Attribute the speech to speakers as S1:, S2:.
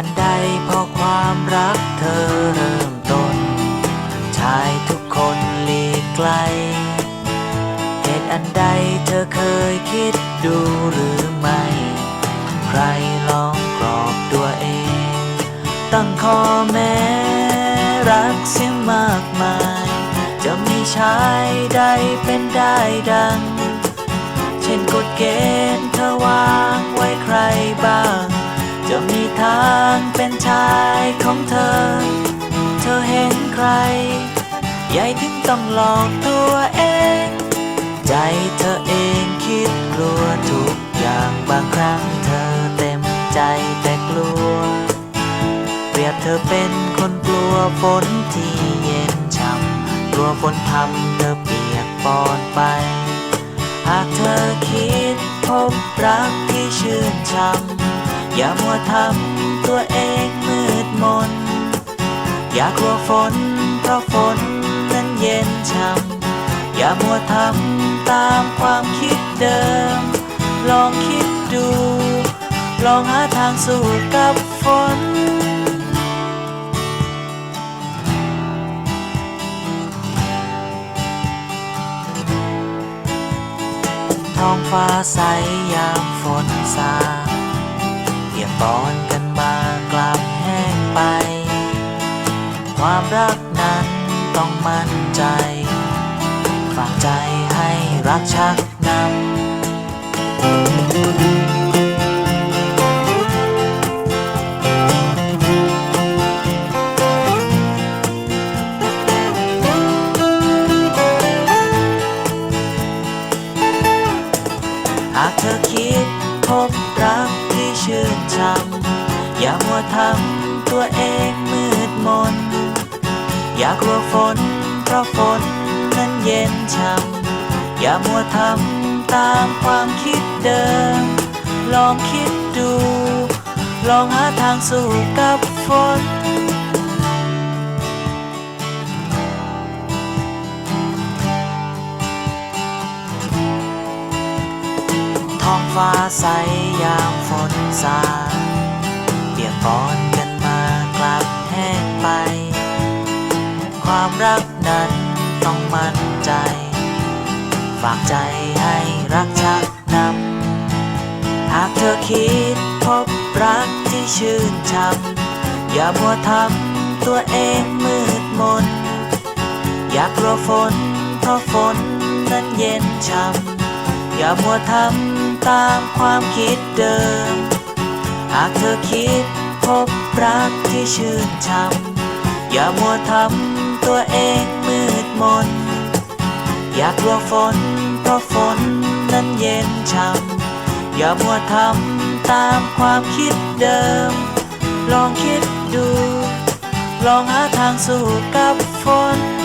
S1: อันใดพราะความรักเธอเริ่มต้น ชายทุกคนหลีกไกล เหตุอันใดเธอเคยคิดดูหรือไม่ ใครลองกรอบตัวเอง ตั้งข้อแม้รักเสียมากมาย จะมีชายใดเป็นได้ดัง เช่นกฎเกณฑ์เธอวางไว้ใครบ้าง ทางเป็นชายของเธอ เธอเห็นใคร ใหญ่ถึงต้องหลอกตัวเอง ใจเธอเองคิดกลัวทุกอย่างบางครั้งเธอเต็มใจแต่กลัว เปรียบเธอเป็นคนกลัวฝนที่เย็นช่ำกลัวฝนทำเธอเปียกปอนไป หากเธอคิดพบรักที่ชื่นช่ำ อย่ามัวทำตัวเองมืดมน อย่ากลัวฝนเพราะฝนนั้นเย็นช่ำอย่ามัวทำตามความคิดเดิม ลองคิดดู ลองหาทางสู้กับฝนท้องฟ้าใสยามฝนซา กปอนกันมากลับแห้งไป ความรักนั้นต้องมั่นใจ ฝากใจให้รักชักนำ ชื่นช่ำอย่ามัวทำตัวเองมืดมน อย่ากลัวฝนเพราะฝนนั้นเย็นช่ำอย่ามัวทำตามความคิดเดิม ลองคิดดู ลองหาทางสู้กับฝน ฟ้าใสยามฝนสาเปียกปอนกันมากลับแห้งไป ความรักนั้นต้องมั่นใจ ฝากใจให้รักชักนำหากเธอคิดพบรักที่ชื่นช่ำอย่ามัวทำตัวเองมืดมน อยากกลัวฝนเพราะฝนนั้นเย็นช่ำอย่ามัวทำ ตามความคิดเดิม หากเธอคิดพบรักที่ชื่นช่ำอย่ามัวทำตัวเองมืดมน อยากกลัวฝนเพราะฝนนั้นเย็นช่ำอย่ามัวทำตามความคิดเดิม ลองคิดดู ลองหาทางสู้กับฝน